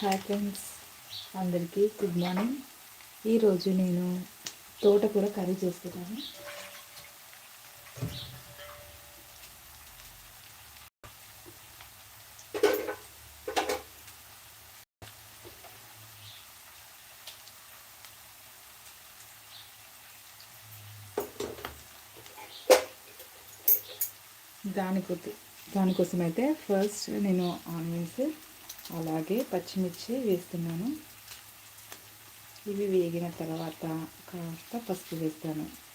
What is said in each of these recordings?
Hi friends అందరికీ good morning ఈరోజు నేను తోటకూర కర్రీ చేస్తున్నాను. దాని దానికోసం అయితే ఫస్ట్ నేను ఆనియన్స్ అలాగే పచ్చిమిర్చి వేస్తున్నాను. ఇవి వేగిన తర్వాత కాస్త పసుపు వేస్తాను.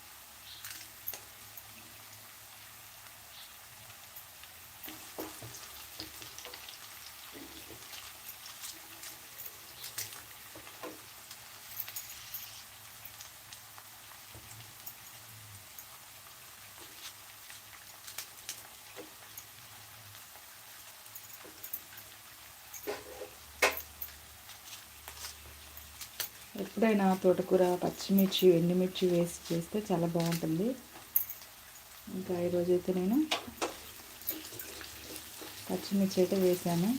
ఎప్పుడైనా తోటకూర పచ్చిమిర్చి ఎండుమిర్చి వేసి చేస్తే చాలా బాగుంటుంది. ఇంకా ఈరోజైతే నేను పచ్చిమిర్చి అయితే వేసాను.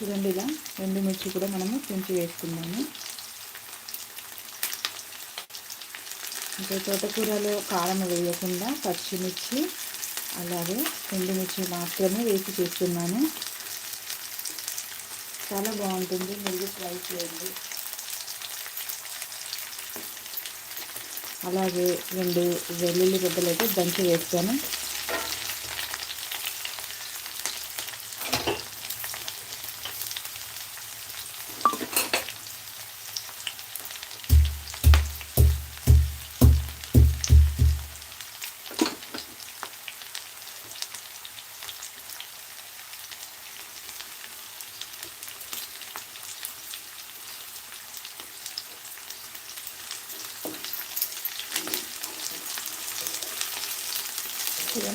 చూడండి ఇలా ఎండుమిర్చి కూడా మనము పెంచి వేసుకుందాము ఇంకా తోటకూరలో కారం వేయకుండా పచ్చిమిర్చి అలాగే ఎండుమిర్చి మాత్రమే వేసి చేస్తున్నాను. చాలా బాగుంటుంది మీరు ట్రై చేయండి. అలాగే రెండు వెల్లుల్లి గడ్డలు అయితే దంచి వేస్తాను.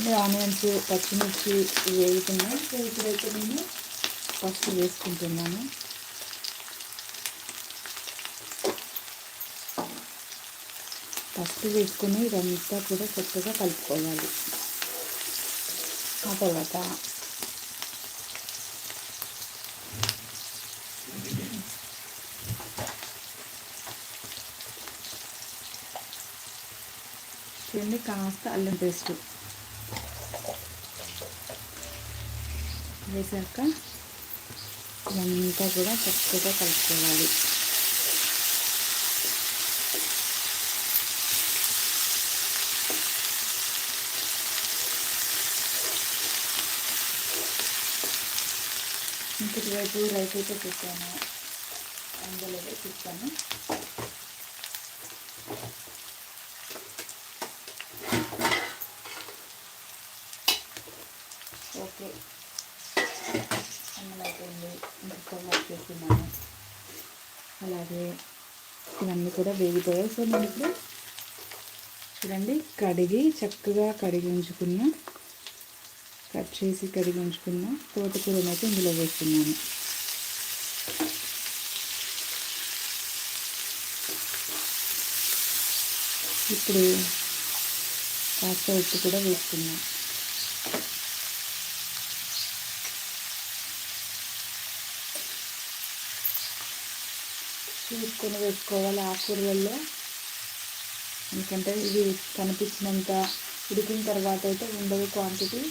చూడండి ఆనియన్స్ పచ్చిమిర్చి వేగుతున్నాయి. సో ఇప్పుడైతే నేను ఫస్ట్ వేసుకుంటున్నాను. ఫస్ట్ వేసుకుని ఇదంతా కూడా చక్కగా కలుపుకోవాలి. ఆ తర్వాత చూడండి కాస్త అల్లం పేస్ట్. వేసాక ఇదంతా కూడా చక్కగా కలుపుకోవాలి. ఇంకొక వైపు రైస్ అయితే పెట్టాను. అందులో చూస్తాను ఓకే అన్నం అయిపోయింది ఇంకా వర్క్ చేస్తున్నాను అలాగే ఇవన్నీ కూడా వేగిపోయాయి సో నేను ఇప్పుడు చూడండి కడిగి చక్కగా కడిగి ఉంచుకున్న కట్ చేసి కడిగి ఉంచుకున్న తోటకూరను అయితే ఇందులో వేస్తున్నాను. ఇప్పుడు కాస్త ఉప్పు కూడా వేస్తున్నాను చూసుకొని వేసుకోవాలి ఆకుకూరలలో ఎందుకంటే ఇది కనిపించినంత ఉడికిన తర్వాత అయితే ఉండదు క్వాంటిటీ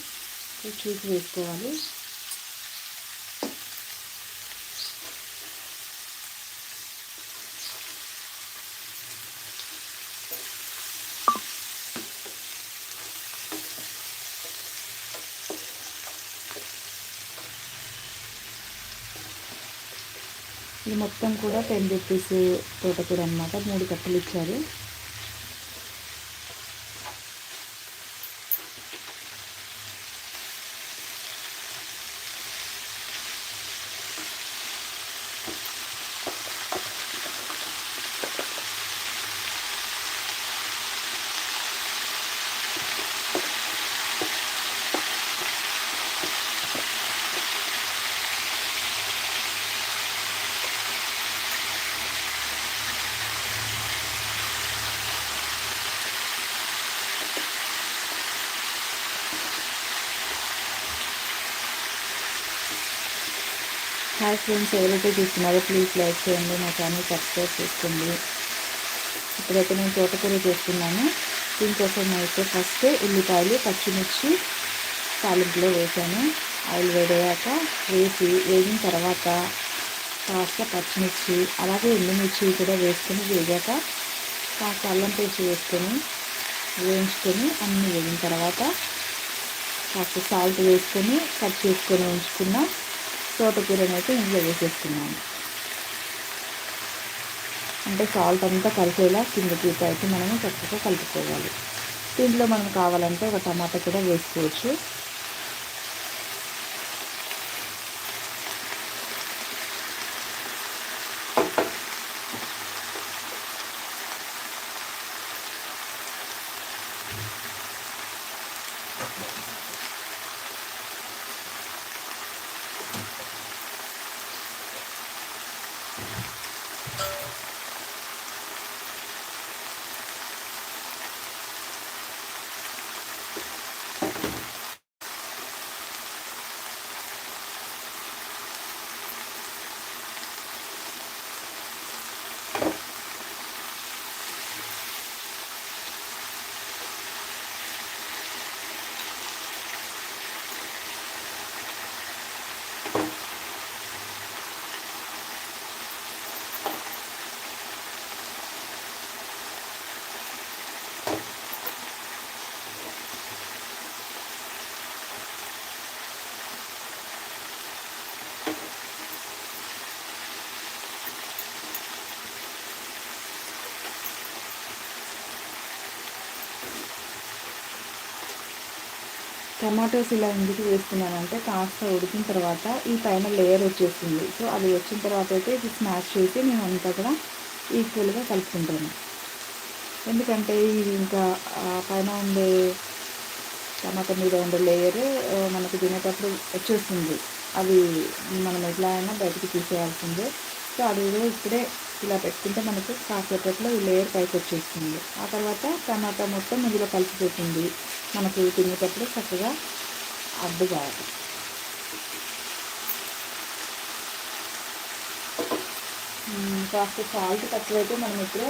చూసి వేసుకోవాలి. ఇది మొత్తం కూడా టెన్ రూపీస్ తోటకూర అనమాట మూడు కట్టలు ఇచ్చారు. హాయ్ ఫ్రెండ్స్ ఎవరైతే చూస్తున్నారో ప్లీజ్ లైక్ చేయండి మా ఛానల్ సబ్స్క్రైబ్ చేసుకోండి. ఇప్పుడైతే నేను తోటకూర చేస్తున్నాను. దీనికోసం అయితే ఫస్ట్ ఉల్లిపాయలు పచ్చిమిర్చి తాలింపులో వేసాను. ఆయిల్ వేడయ్యాక వేసి వేగిన తర్వాత కాస్త పచ్చిమిర్చి అలాగే ఎండుమిర్చి కూడా వేసుకొని వేగాక కాస్త అల్లం పేస్ట్ వేసుకొని వేయించుకొని అన్నీ వేగిన తర్వాత కాస్త సాల్ట్ వేసుకొని కట్ చేసుకొని ఉంచుకున్న. తోటకూరని అయితే ఇందులో వేసేస్తున్నాను అంటే సాల్ట్ అంతా కలిసేలా కిందకి అయితే మనము చక్కగా కలుపుకోవాలి. దీంట్లో మనం కావాలంటే ఒక టమాటా కూడా వేసుకోవచ్చు. టమాటోస్ ఇలా ఎందుకు వేస్తున్నానంటే కాస్త ఉడికిన తర్వాత ఈ పైన లేయర్ వచ్చేస్తుంది. సో అది వచ్చిన తర్వాత అయితే ఇది స్మాష్ చేసి నేను అంతా కూడా ఈక్వల్గా కలుపుకుంటాను. ఎందుకంటే ఇది ఇంకా పైన ఉండే టమాటా మీద ఉండే లేయర్ మనకు తినేటప్పుడు వచ్చేస్తుంది. అది మనం ఎట్లా అయినా బయటికి తీసేయాల్సిందే. సో అది ఇప్పుడే ఇలా పెట్టుకుంటే మనకు కాసేపట్లో ఈ లేయర్ పైకి వచ్చేస్తుంది. ఆ తర్వాత టమాటా మొత్తం ఇందులో కలిసిపోతుంది. మనకు తినేటప్పుడు చక్కగా అడ్డు కావాలి. కాస్త సాల్ట్ తక్కువైతే మనం ఇప్పుడు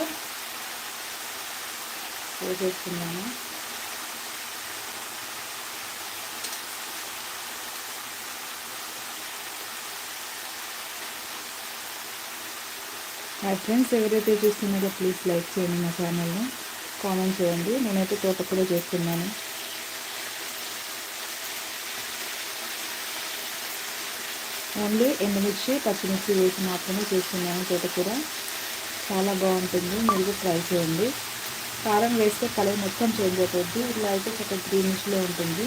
వేసేస్తున్నాము మై ఫ్రెండ్స్ ఎవరైతే చూస్తున్నారో ప్లీజ్ లైక్ చేయండి మా ఛానల్ని కామెంట్ చేయండి. నేనైతే తోటకూర చేస్తున్నాను. ఓన్లీ ఎండుమిర్చి పచ్చిమిర్చి వేసి మాత్రమే చేస్తున్నాను తోటకూర. చాలా బాగుంటుంది. మీరు ట్రై చేయండి. కారం వేస్తే కలర్ మొత్తం చేంజ్ అవుతుంది. ఇలా అయితే ఒక గ్రీనిష్లో ఉంటుంది.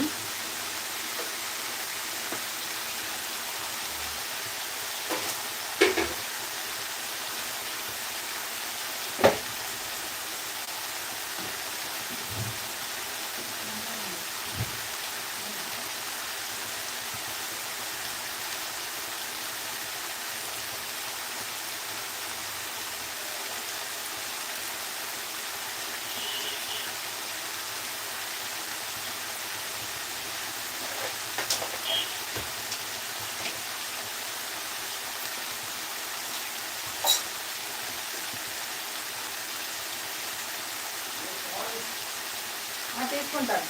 తీసుకుంటాను.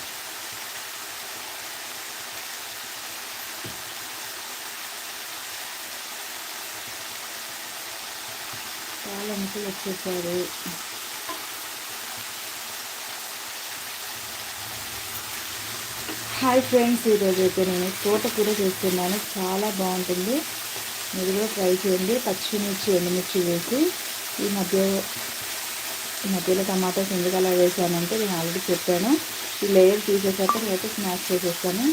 చాలా ముక్కలు వచ్చేసాడు హాయ్ ఫ్రెండ్స్ ఈరోజు అయితే నేను తోట కూడా చేస్తున్నాను. చాలా బాగుంటుంది. మీరు కూడా ట్రై చేయండి. పచ్చిమిర్చి ఎండుమిర్చి వేసి ఈ మధ్య ఈ మధ్యలో టమాటోస్ ఎందుకు అలా వేసానంటే నేను ఆల్రెడీ చెప్పాను. ఈ లేయర్ తీసేసాక నేనైతే స్మాష్ చేసేస్తాను.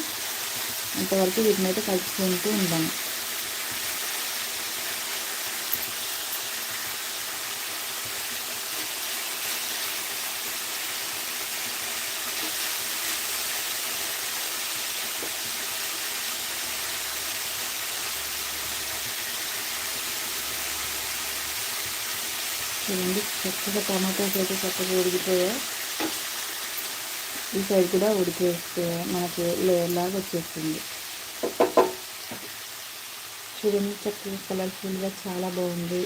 అంతవరకు వీటిని అయితే కలుపుకుంటూ ఉంటాను. చూడండి చక్కగా టమాటాస్ అయితే చక్కగా ఉడిగిపోయాయి ఈ సైడ్ కూడా ఉడికేస్తే మనకి లేయర్లాగా వచ్చేస్తుంది. చూడండి చక్కగా కలర్ఫుల్గా చాలా బాగుంది.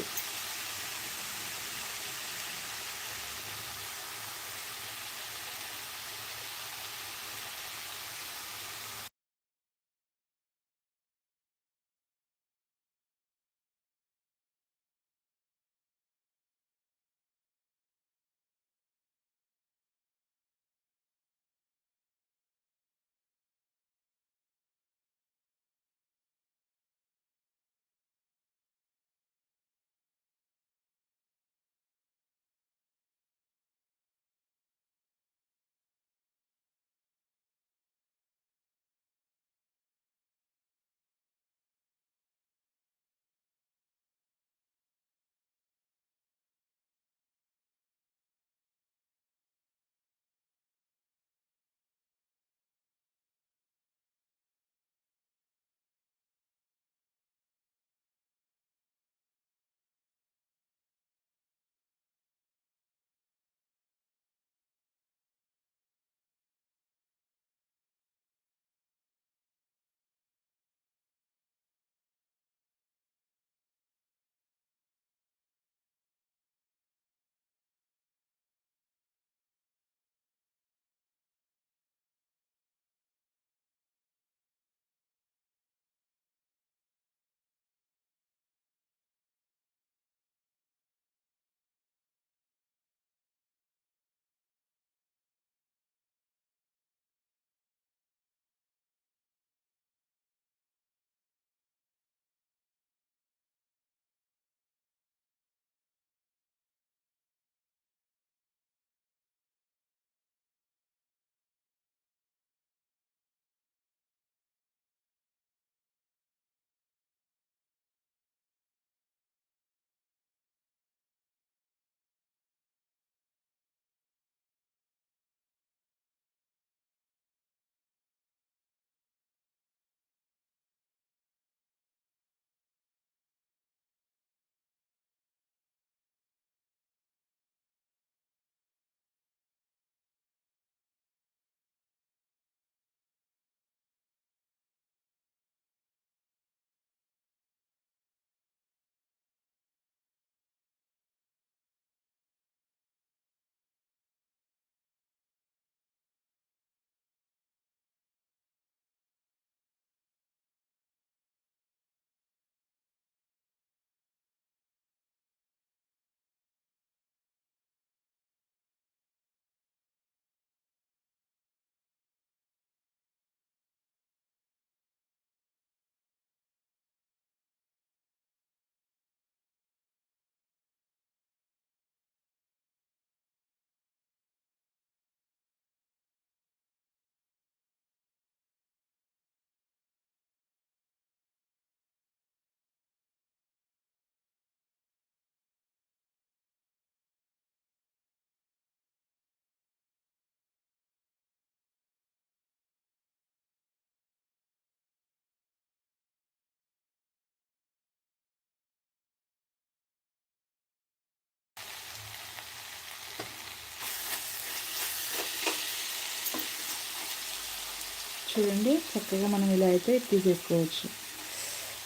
చూడండి. చక్కగా మనం ఇలా అయితే తీసేసుకోవచ్చు.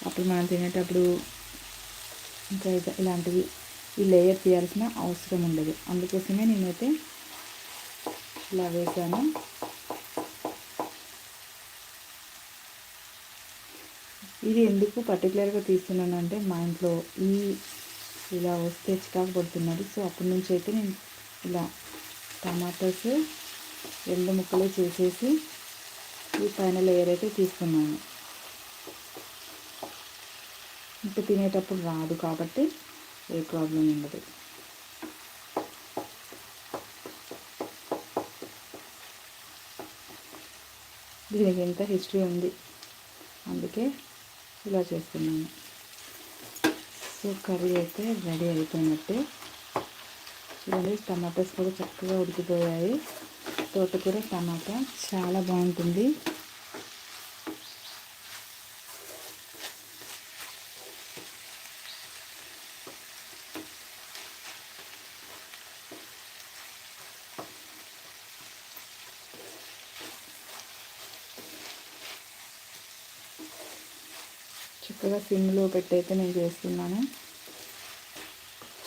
అప్పుడు మనం తినేటప్పుడు ఇంకా ఇలాంటివి ఈ లేయర్ తీయాల్సిన అవసరం ఉండదు. అందుకోసమే నేనైతే ఇలా వేసాను ఇది ఎందుకు పర్టికులర్గా తీస్తున్నాను అంటే మా ఇంట్లో ఈ ఇలా వస్తే చికాకు పడుతున్నది. సో అప్పటి నుంచి అయితే నేను ఇలా టమాటాస్ రెండు ముక్కలు చేసేసి ఈ పైన లేయర్ అయితే తీసుకున్నాను. ఇంకా తినేటప్పుడు రాదు కాబట్టి ఏ ప్రాబ్లం ఉండదు. దీనికి ఎంత హిస్టరీ ఉంది. అందుకే ఇలా చేస్తున్నాను. సో కర్రీ అయితే రెడీ అయిపోయినట్టే. చూడండి టమాటాస్ కూడా చక్కగా ఉడికిపోయాయి. తోటకూర టమాటా చాలా బాగుంటుంది. చక్కగా సిమ్లో పెట్టయితే నేను చేస్తున్నాను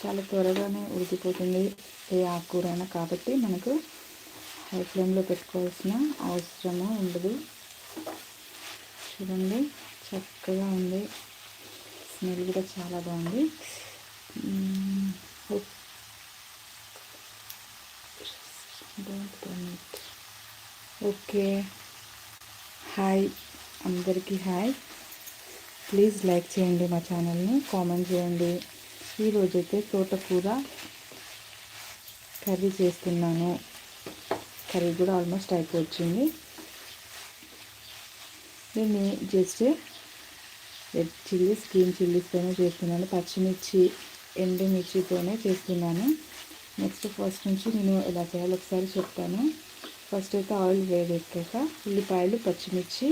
చాలా త్వరగానే ఉడికిపోతుంది ఏ ఆకుకూరైనా కాబట్టి మనకు హై ఫ్లేమ్లో పెట్టుకోవాల్సిన అవసరము ఉండదు. చూడండి చక్కగా ఉంది. స్మెల్ కూడా చాలా బాగుంది. ఓకే. హాయ్. అందరికీ హాయ్. ప్లీజ్ లైక్ చేయండి మా ఛానల్ని కామెంట్ చేయండి. ఈరోజైతే తోటకూర కర్రీ చేస్తున్నాను. కర్రీ కూడా ఆల్మోస్ట్ అయిపోవచ్చింది దీన్ని జస్ట్ రెడ్ చిల్లీస్ గ్రీన్ చిల్లీస్తోనే చేస్తున్నాను. పచ్చిమిర్చి ఎండుమిర్చితోనే చేస్తున్నాను. నెక్స్ట్ ఫస్ట్ నుంచి నేను ఎలా చేయాలో ఒకసారి చెప్తాను. ఫస్ట్ అయితే ఆయిల్ వేడెక్కాక ఉల్లిపాయలు పచ్చిమిర్చి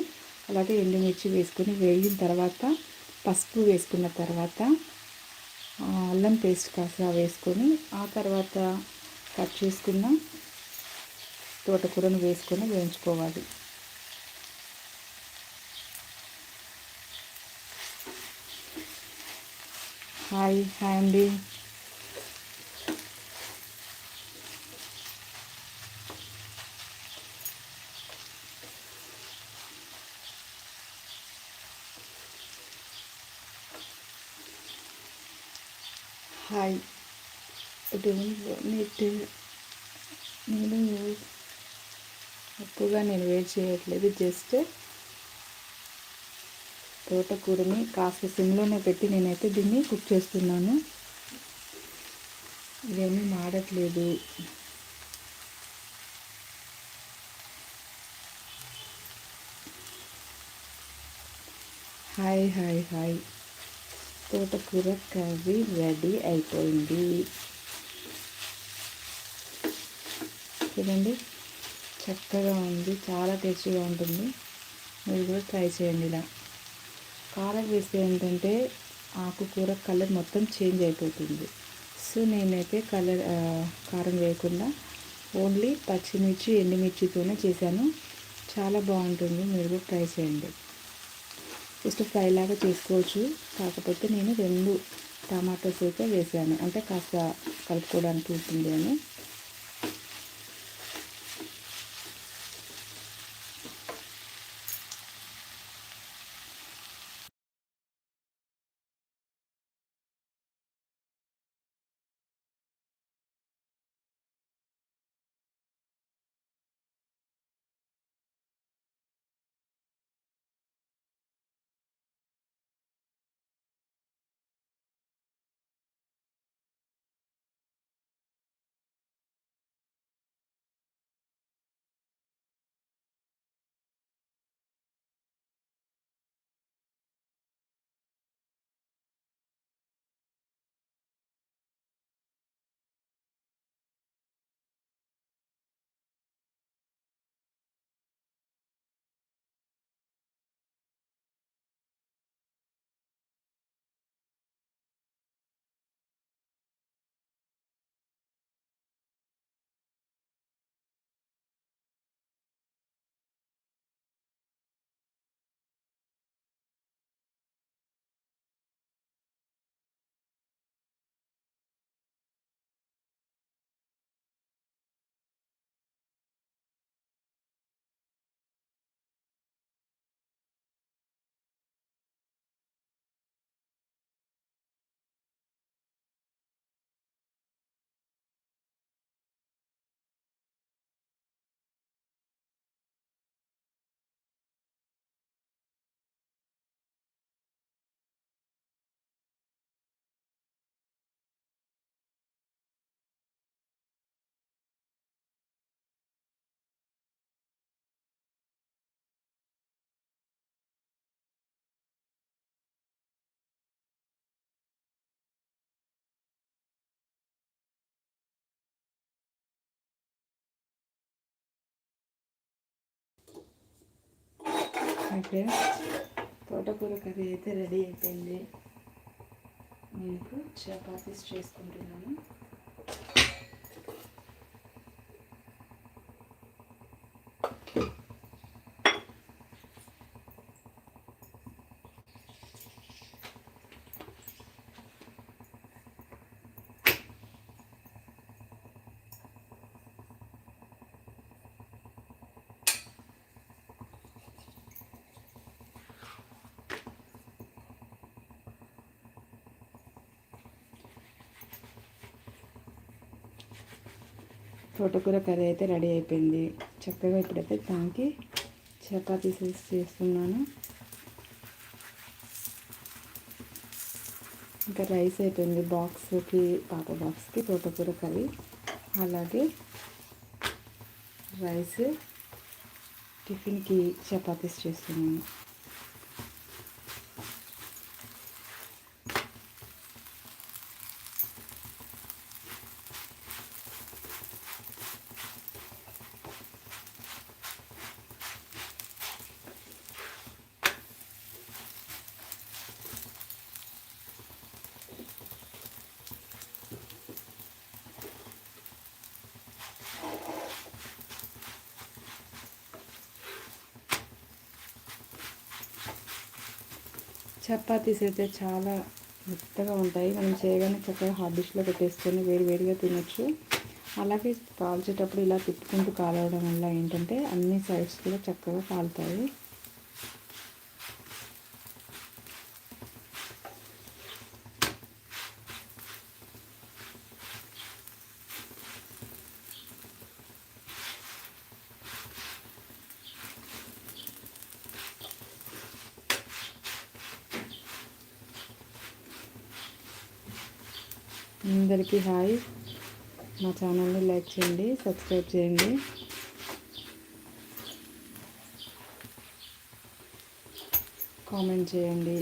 అలాగే ఎండుమిర్చి వేసుకొని వేగిన తర్వాత పసుపు వేసుకున్న తర్వాత అల్లం పేస్ట్ కాస్త వేసుకొని ఆ తర్వాత కట్ చేసుకున్న తోటకూరను వేసుకొని వేయించుకోవాలి. హాయ్ హాయ్ అండి. హాయ్. నీట్ నేను ఎక్కువగా నేను వేట్ చేయట్లేదు. జస్ట్ తోటకూరని కాస్త సిమ్లోనే పెట్టి నేనైతే దీన్ని కుక్ చేస్తున్నాను. ఇవేమీ మాడట్లేదు. Hi hi hi. తోటకూర కర్రీ రెడీ అయిపోయింది. చూడండి. చక్కగా ఉంది చాలా టేస్టీగా ఉంటుంది. మీరు కూడా ట్రై చేయండి ఇలా. కారం వేస్తే ఏంటంటే ఆకుకూర కలర్ మొత్తం చేంజ్ అయిపోతుంది. సో నేనైతే కలర్ కారం వేయకుండా ఓన్లీ పచ్చిమిర్చి ఎండుమిర్చితోనే చేశాను. చాలా బాగుంటుంది మీరు కూడా ట్రై చేయండి. జస్ట్ ఫ్రై లాగా చేసుకోవచ్చు. కాకపోతే నేను రెండు టమాటోస్ అయితే వేసాను. అంటే కాస్త కలుపుకోవడానికి ఉంటుంది అని. అయితే తోటకూర కర్రీ అయితే రెడీ అయిపోయింది. నేను ఇప్పుడు చపాతీస్ చేసుకుంటున్నాను. తోటకూర కర్రీ అయితే రెడీ అయిపోయింది. చక్కగా ఇప్పుడైతే దానికి చపాతీస్ చేస్తున్నాను. ఇంకా రైస్ అయిపోయింది బాక్స్కి పాప బాక్స్కి తోటకూర కర్రీ. అలాగే రైస్ టిఫిన్కి చపాతీస్ చేస్తున్నాను. చపాతీస్ అయితే చాలా మెత్తగా ఉంటాయి. మనం చేయగానే చక్కగా హాట్ డిష్లో పెట్టేసుకొని వేడి వేడిగా తినొచ్చు. అలాగే కాల్చేటప్పుడు ఇలా తిప్పుకుంటూ కాలవడం వల్ల ఏంటంటే అన్ని సైడ్స్ కూడా చక్కగా కాలుతాయి. అందరికీ హాయ్. మా ఛానల్ని లైక్ చేయండి సబ్స్క్రైబ్ చేయండి. కామెంట్ చేయండి.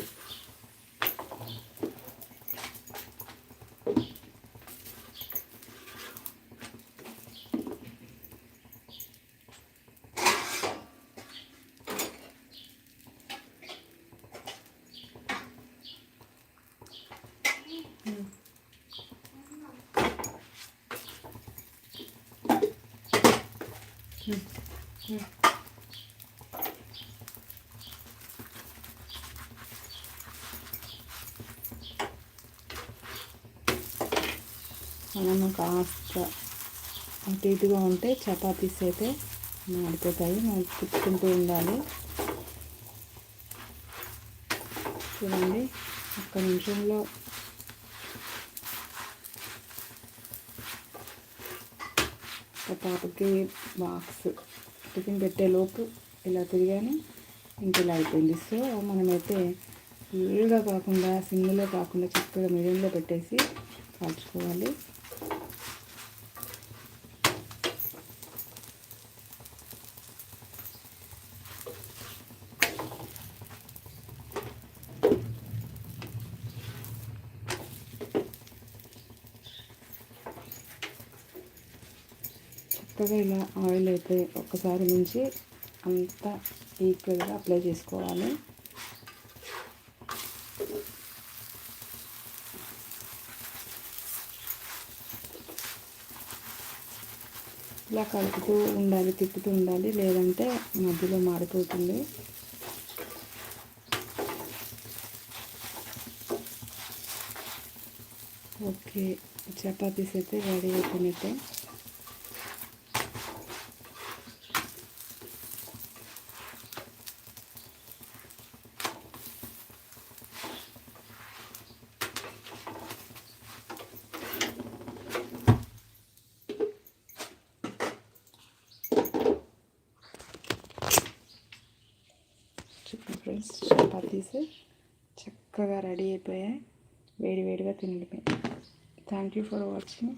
మనము కాస్త అటు ఇటుగా ఉంటే చపాతీస్ అయితే మాడిపోతాయి. మనం తిప్పుకుంటూ ఉండాలి. చూడండి ఒక్క నిమిషంలో పాపకి బాక్స్ టిఫిన్ పెట్టేలోపు ఇలా తిరిగాను. ఇంక ఇలా అయిపోయింది. సో మనమైతే ఫుల్గా కాకుండా సింగిల్లో కాకుండా చక్కగా మీడియంలో పెట్టేసి కాల్చుకోవాలి. చక్కగా ఇలా ఆయిల్ అయితే ఒక్కసారి నుంచి అంతా ఈక్వల్గా అప్లై చేసుకోవాలి. ఇలా కలుపుతూ ఉండాలి తిప్పుతూ ఉండాలి లేదంటే మధ్యలో మారిపోతుంది ఓకే చపాతీస్ అయితే రెడీ అయిపోయినట్టే ఫ్రెండ్స్ చపాతీస్ తినండి థ్యాంక్ యూ ఫర్ వాచింగ్